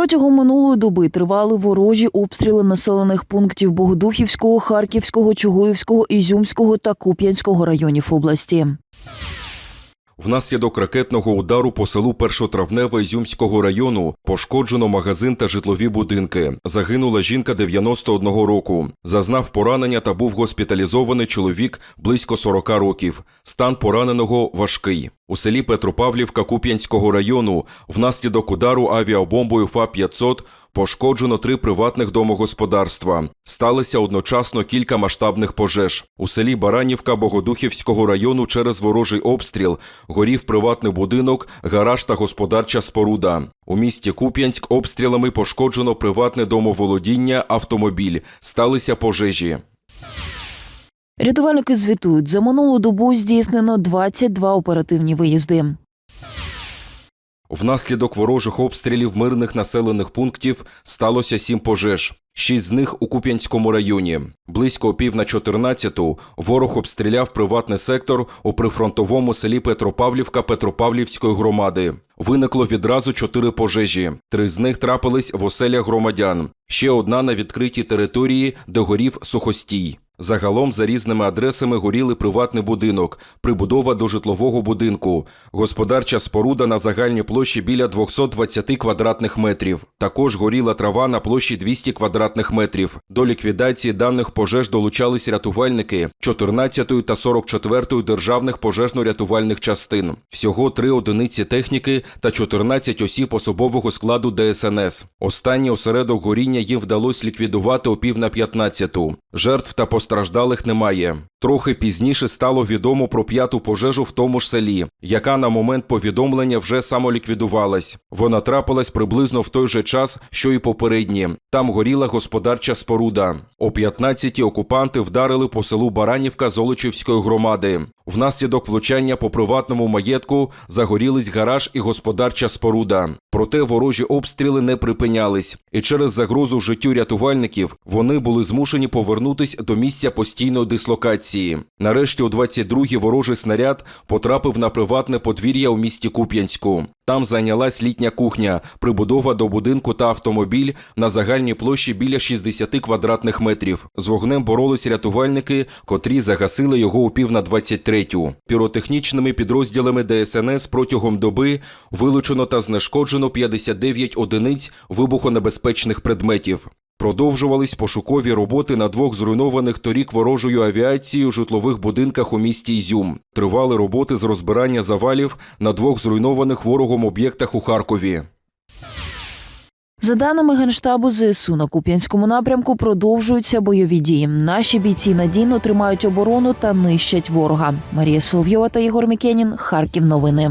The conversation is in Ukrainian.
Протягом минулої доби тривали ворожі обстріли населених пунктів Богодухівського, Харківського, Чугуївського, Ізюмського та Куп'янського районів області. Внаслідок ракетного удару по селу Першотравневе Ізюмського району пошкоджено магазин та житлові будинки. Загинула жінка 91 року. Зазнав поранення та був госпіталізований чоловік близько 40 років. Стан пораненого важкий. У селі Петропавлівка Куп'янського району внаслідок удару авіабомбою ФА-500 пошкоджено три приватних домогосподарства. Сталося одночасно кілька масштабних пожеж. У селі Баранівка Богодухівського району через ворожий обстріл горів приватний будинок, гараж та господарча споруда. У місті Куп'янськ обстрілами пошкоджено приватне домоволодіння, автомобіль. Сталися пожежі. Рятувальники звітують, за минулу добу здійснено 22 оперативні виїзди. Внаслідок ворожих обстрілів мирних населених пунктів сталося сім пожеж. Шість з них у Куп'янському районі. Близько пів на 14-ту ворог обстріляв приватний сектор у прифронтовому селі Петропавлівка Петропавлівської громади. Виникло відразу чотири пожежі. Три з них трапились в оселях громадян. Ще одна на відкритій території, де горів сухостій. Загалом за різними адресами горіли приватний будинок, прибудова до житлового будинку, господарча споруда на загальній площі біля 220 квадратних метрів. Також горіла трава на площі 200 квадратних метрів. До ліквідації даних пожеж долучались рятувальники 14-ї та 44-ї державних пожежно-рятувальних частин. Всього три одиниці техніки та 14 осіб особового складу ДСНС. Останній осередок горіння їм вдалося ліквідувати о пів на 15-ту. Жертв та постраждалих немає. Трохи пізніше стало відомо про п'яту пожежу в тому ж селі, яка на момент повідомлення вже самоліквідувалась. Вона трапилась приблизно в той же час, що і попередні. Там горіла господарча споруда. О 15-ті окупанти вдарили по селу Баранівка Золочівської громади. Внаслідок влучання по приватному маєтку загорілись гараж і господарча споруда. Проте ворожі обстріли не припинялись, і через загрозу життю рятувальників вони були змушені повернутись до місця постійної дислокації. Нарешті, у 22-й ворожий снаряд потрапив на приватне подвір'я у місті Куп'янську. Там зайнялась літня кухня, прибудова до будинку та автомобіль на загальній площі біля 60 квадратних метрів. З вогнем боролись рятувальники, котрі загасили його у пів на 23-ю. Піротехнічними підрозділами ДСНС протягом доби вилучено та знешкоджено 59 одиниць вибухонебезпечних предметів. Продовжувались пошукові роботи на двох зруйнованих торік ворожою авіацією житлових будинках у місті Ізюм. Тривали роботи з розбирання завалів на двох зруйнованих ворогом об'єктах у Харкові. За даними Генштабу ЗСУ, на Куп'янському напрямку продовжуються бойові дії. Наші бійці надійно тримають оборону та нищать ворога. Марія Соловйова та Ігор Мікенін. Харків. Новини.